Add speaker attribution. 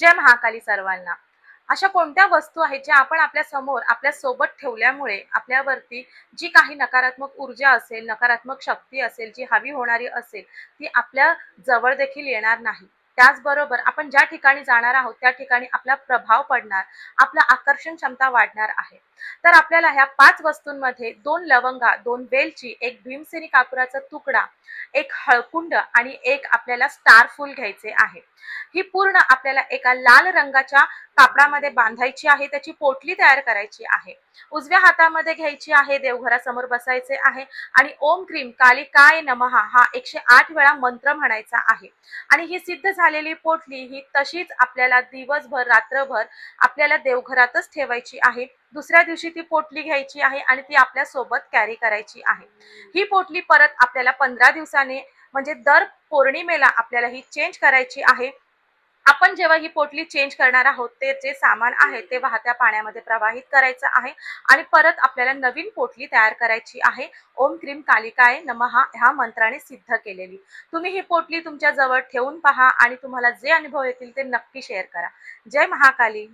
Speaker 1: जय महाकाली सर्वांना. अशा कोणत्या वस्तू आहेत ज्या आपण आपल्यासमोर आपल्यासोबत ठेवल्यामुळे आपल्यावरती जी काही नकारात्मक ऊर्जा असेल नकारात्मक शक्ती असेल जी हवी होणारी असेल ती आपल्या जवळ देखील येणार नाही. त्याचबरोबर आपण ज्या ठिकाणी जाणार आहोत त्या ठिकाणी आपला प्रभाव पडणार आपला आकर्षण क्षमता वाढणार आहे. तर आपल्याला ह्या पाच वस्तूंमध्ये दोन लवंगा दोन वेलची एक भीमसेनी कापुराचा तुकडा एक हळकुंड आणि एक आपल्याला स्टार फूल घ्यायचे आहे. ही पूर्ण आपल्याला एका लाल रंगाच्या कापडामध्ये बांधायची आहे त्याची पोटली तयार करायची आहे. उजव्या हातामध्ये घ्यायची आहे देवघरासमोर बसायचे आहे. आणि ओम क्रीम काली काय नमहा हा एकशे आठ वेळा मंत्र म्हणायचा आहे. आणि ही सिद्ध झालेली पोटली ही तशीच आपल्याला दिवसभर रात्रभर आपल्याला देवघरातच ठेवायची आहे. दुसऱ्या दिवशी ती पोटली घ्यायची आहे आणि ती आपल्यासोबत कॅरी करायची आहे. ही पोटली परत आपल्याला पंधरा दिवसाने म्हणजे दर पौर्णिमेला आपल्याला ही चेंज करायची आहे. आपण जेव्हा ही पोटली चेंज करणार आहोत ते जे सामान आहे ते वाहत्या पाण्यामध्ये प्रवाहित करायचं आहे आणि परत आपल्याला नवीन पोटली तयार करायची आहे. ओम क्रीम कालिकाय नमहा ह्या मंत्राने सिद्ध केलेली. तुम्ही ही पोटली तुमच्या जवळ ठेवून पहा आणि तुम्हाला जे अनुभव येतील ते नक्की शेअर करा. जय महाकाली.